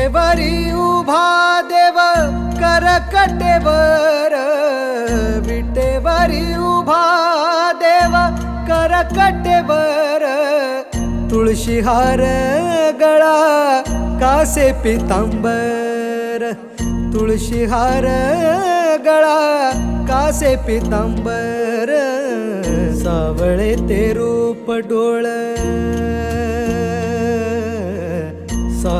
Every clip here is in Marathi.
देवरी उभा देव करकटेवर. विटेवरी उभा देव करकटेवर. तुळशीहार गळा कासे पितांबर. तुळशीहार गळा कासे पितांबर. सावळे ते रूप डोळ.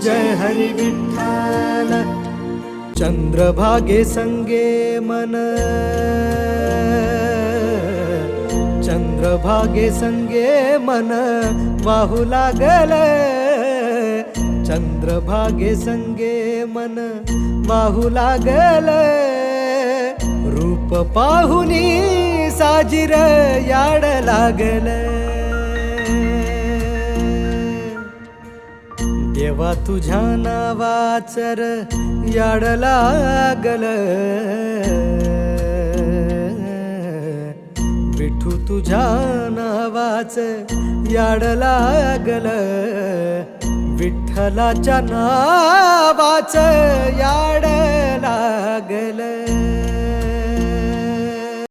जय हरी विठ्ठल। चंद्रभागे संगे मन। चंद्रभागे संगे मन वाहू लागल। चंद्रभागे संगे मन वाहू लागल। रूप पाहुनी साजिर याड लागल। देवा तुझ्या नावाचर याड लागल. विठू तुझ्या नावाच याड लागल. विठ्ठलाच्या नावाच याड लागल.